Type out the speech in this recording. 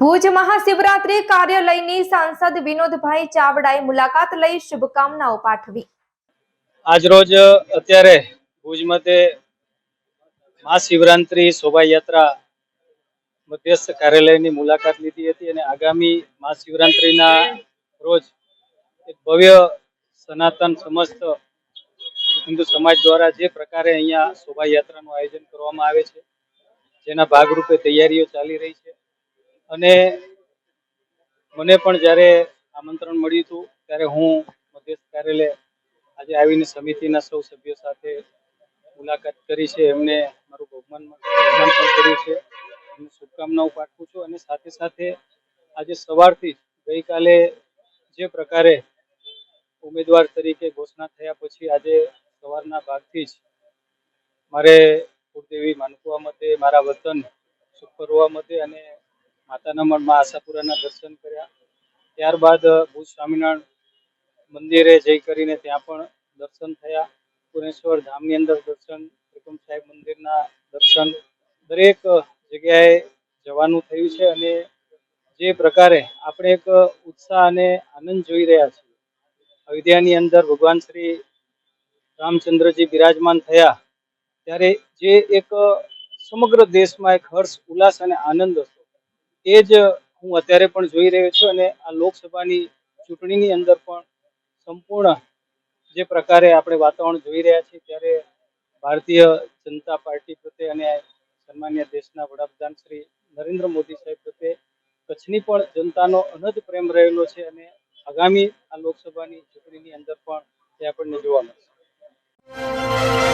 ભુજ મહાશિવરાત્રી કાર્યાલયની સાંસદ વિનોદભાઈ ચાવડાએ મુલાકાત લઈ શુભકામનાઓ પાઠવી. આજરોજ અત્યારે ભુજ મધ્યે મહાશિવરાત્રી શોભાયાત્રા મધ્યસ્થ કાર્યાલયની મુલાકાત લીધી હતી અને આગામી મહાશિવરાત્રીના રોજ એક ભવ્ય સનાતન સમસ્ત હિન્દુ સમાજ દ્વારા જે પ્રકારે અહીંયા શોભાયાત્રાનું આયોજન કરવામાં આવે છે, જેના ભાગરૂપે તૈયારીઓ ચાલી રહી છે. અને મને પણ જ્યારે આમંત્રણ મળ્યું હતું, ત્યારે હું મધ્યસ્થ કાર્યાલય આજે આવીને સમિતિના સૌ સભ્યો સાથે મુલાકાત કરી છે. એમને મારું બહુમાન બહુમાન પણ કર્યું છે. એમને શુભકામનાઓ પાઠવું છું અને સાથે સાથે આજે સવારથી ગઈકાલે જે પ્રકારે ઉમેદવાર તરીકે ઘોષણા થયા પછી આજે સવારના ભાગથી જ મારે કુળદેવી માનકુવા મધ્યે મારા વતન સુખપરવા મધ્યે અને માતાના મઢમાં આશાપુરાના દર્શન કર્યા. ત્યારબાદ ભુજ સ્વામિનારાયણ મંદિરે જઈ કરીને ત્યાં પણ દર્શન થયા. પુરેશ્વર ધામની અંદર દર્શન ત્રિકમ સાહેબ મંદિરના દર્શન. દરેક જગ્યાએ જવાનું થયું છે અને જે પ્રકારે આપણે એક ઉત્સાહ અને આનંદ જોઈ રહ્યા છીએ. અયોધ્યાની અંદર ભગવાન શ્રી રામચંદ્રજી બિરાજમાન થયા. ત્યારે જે એક સમગ્ર દેશમાં એક હર્ષ, ઉલ્લાસ અને આનંદ હતો. એ જ હું અત્યારે પણ જોઈ રહ્યો છું અને આ લોકસભાની ચૂંટણીની અંદર પણ સંપૂર્ણ જે પ્રકારે આપણે વાતાવરણ જોઈ રહ્યા છીએ, ત્યારે ભારતીય જનતા પાર્ટી પ્રત્યે અને સન્માન્ય દેશના વડાપ્રધાન શ્રી નરેન્દ્ર મોદી સાહેબ પ્રત્યે કચ્છની પણ જનતાનો અનહદ પ્રેમ રહેલો છે અને આગામી આ લોકસભાની ચૂંટણીની અંદર પણ તે આપણને જોવા મળશે.